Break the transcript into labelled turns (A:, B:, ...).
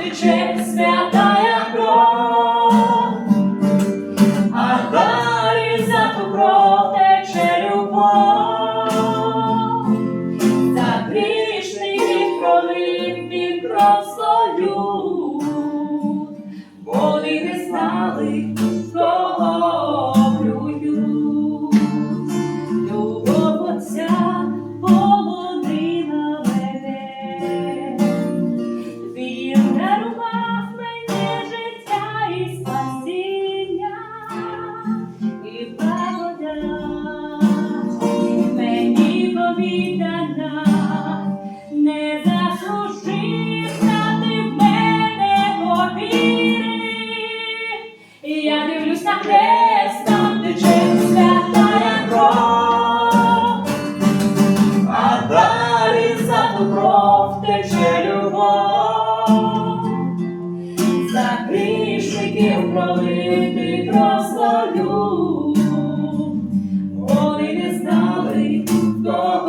A: тече святая кров, а далі за ту кров тече любов, за грішний він пролив, він кров Ось на тече святая кров, а далі за ту тече любов, за грішників пролити просто люб, вони не знали, хто.